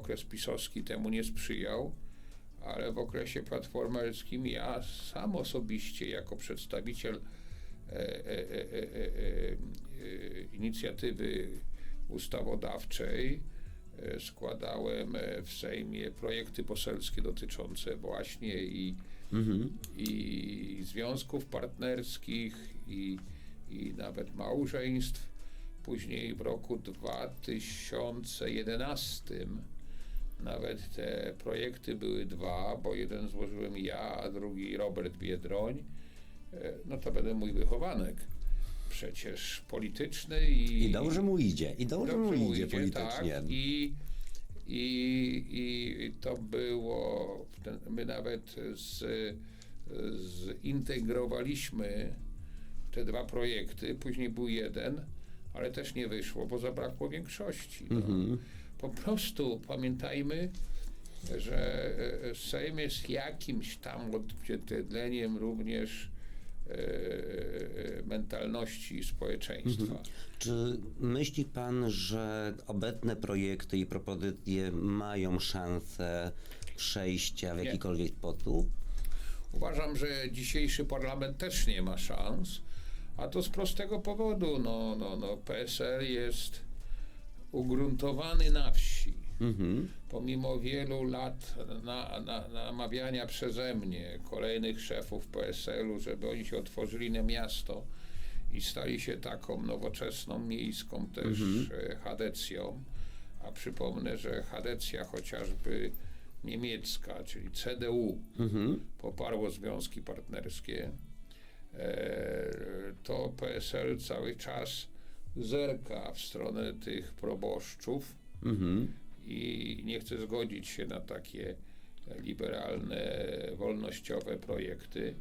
okres pisowski temu nie sprzyjał, ale w okresie platformerskim ja sam osobiście jako przedstawiciel e, e, e, e, e, e, inicjatywy ustawodawczej e, składałem e, w Sejmie projekty poselskie dotyczące właśnie i, i związków partnerskich i, i nawet małżeństw. Później w roku 2011 nawet te projekty były dwa, bo jeden złożyłem ja, a drugi Robert Biedroń. E, No to będę mój wychowanek. Przecież polityczny i. I dobrze mu idzie, i dobrze, mu idzie politycznie. Tak, i, i, I to było. my nawet z, zintegrowaliśmy te dwa projekty. Później był jeden, ale też nie wyszło, bo zabrakło większości. No. Po prostu pamiętajmy, że e, Sejm jest jakimś tam odzwierciedleniem również e, mentalności społeczeństwa. Czy myśli pan, że obecne projekty i propozycje mają szansę przejścia w Nie. jakikolwiek sposób? Uważam, że dzisiejszy parlament też nie ma szans, a to z prostego powodu. No, no, no, PSL jest ugruntowany na wsi. Pomimo wielu lat na, na, namawiania przeze mnie kolejnych szefów PSL-u, żeby oni się otworzyli na miasto i stali się taką nowoczesną miejską też e, Hadecją. A przypomnę, że Hadecja chociażby niemiecka, czyli CDU, poparło związki partnerskie, to PSL cały czas zerka w stronę tych proboszczów i nie chce zgodzić się na takie liberalne, wolnościowe projekty.